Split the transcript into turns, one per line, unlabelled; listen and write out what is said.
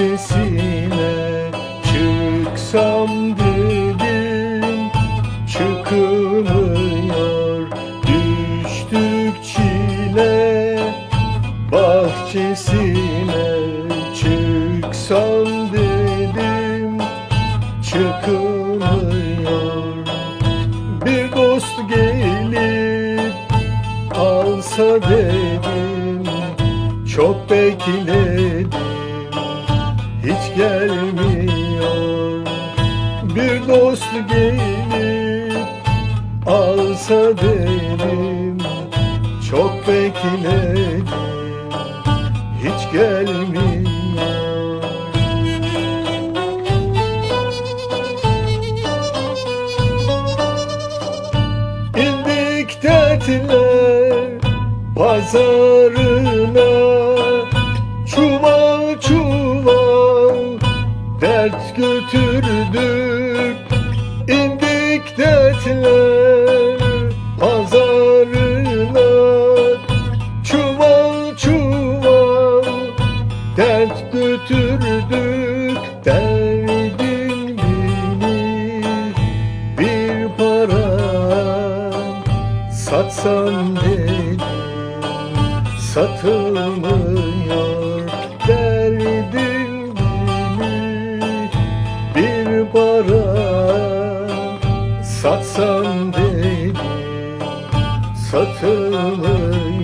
ötesine Çıksam dedim çıkılmıyor Düştük çile. Bahçesine Çıksam dedim çıkılmıyor Bir dost gelip alsa dedim çok bekledim hiç gelmiyor. Bir dost gelip alsa dedim çok bekledim hiç gelmiyor. İndik dertler pazarına dert götürdük İndik dertler pazarına Çuval çuval. Dert götürdük Derdin bilir bir para. Satsam dedim satılmıyor insan değil satılıyor